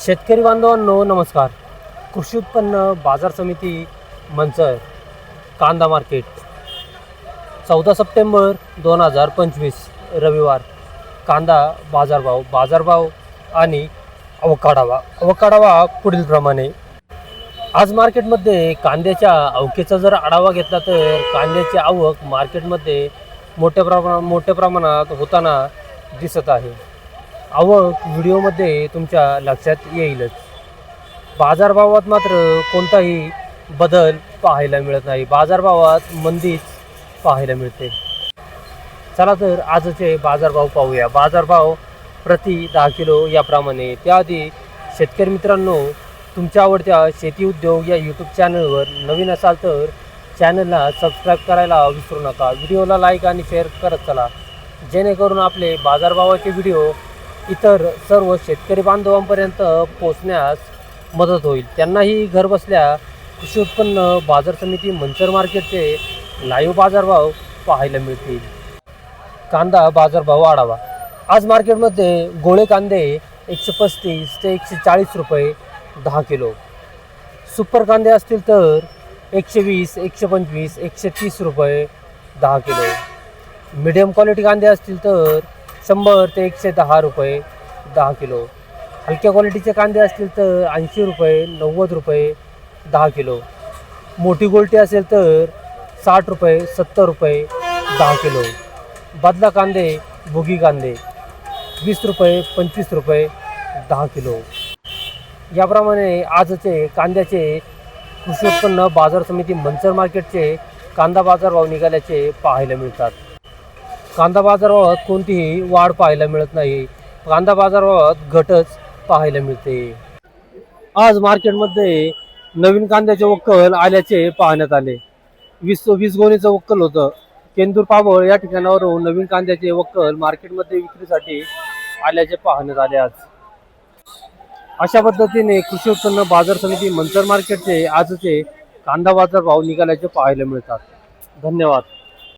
शेतकरी बांधवांनो नमस्कार. कृषी उत्पन्न बाजार समिती मंचर कांदा मार्केट. चौदा सप्टेंबर दोन हजार पंचवीस रविवार. कांदा बाजारभाव बाजारभाव आणि अवकाढावा अवकाढावा पुढीलप्रमाणे आज मार्केटमध्ये कांद्याच्या अवकेचा जर आढावा घेतला तर कांद्याची आवक मार्केटमध्ये मोठ्या प्रमा मोठ्या प्रमाणात होताना दिसत आहे. आवक व्हिडिओमध्ये तुमच्या लक्षात येईलच. बाजारभावात मात्र कोणताही बदल पाहायला मिळत नाही. बाजारभावात मंदीच पाहायला मिळते. चला तर आजचे बाजारभाव पाहूया. बाजारभाव प्रति दहा किलो याप्रमाणे. त्याआधी शेतकरी मित्रांनो तुमच्या आवडत्या शेती उद्योग या यूट्यूब चॅनलवर नवीन असाल तर चॅनलला सबस्क्राईब करायला विसरू नका. व्हिडिओला लाईक आणि शेअर करत चला. जेणेकरून आपले बाजारभावाचे व्हिडिओ इतर सर्व शेतकरी बांधवांपर्यंत पोचण्यास मदत होईल. त्यांनाही घरबसल्या कृषी उत्पन्न बाजार समिती मंचर मार्केटचे लाईव्ह बाजारभाव पाहायला मिळतील. कांदा बाजारभाव आढावा आज मार्केटमध्ये गोळे कांदे एकशे पस्तीस ते एकशे चाळीस रुपये दहा किलो. सुपर कांदे असतील तर एकशे वीस एकशे पंचवीस एकशे तीस रुपये दहा किलो. मिडियम क्वालिटी कांदे असतील तर शंभर ते एकशे दहा रुपये दहा किलो. हलक्या क्वालिटीचे कांदे असतील तर ऐंशी रुपये नव्वद रुपये दहा किलो. मोठी गोलटी असेल तर साठ रुपये सत्तर रुपये दहा किलो. बदला कांदे भुगी कांदे वीस रुपये पंचवीस रुपये दहा किलो. याप्रमाणे आजचे कांद्याचे कृषी उत्पन्न बाजार समिती मंचर मार्केटचे कांदा बाजार भाव निघाल्याचे पाहायला मिळतात. कांदा बाजारभावात कोणतीही वाढ पाहायला मिळत नाही. कांदा बाजारभावात घटच पाहायला मिळते. आज मार्केटमध्ये नवीन कांद्याचे वक्कल आल्याचे पाहण्यात आले. वीस वीस गोणीचं वक्कल होतं. केंदूर पाबळ या ठिकाणावरून नवीन कांद्याचे वक्कल मार्केटमध्ये विक्रीसाठी आल्याचे पाहण्यात आले आज. अशा पद्धतीने कृषी उत्पन्न बाजार समिती मंचर मार्केटचे आजचे कांदा बाजार भाव निघाल्याचे पाहायला मिळतात. धन्यवाद.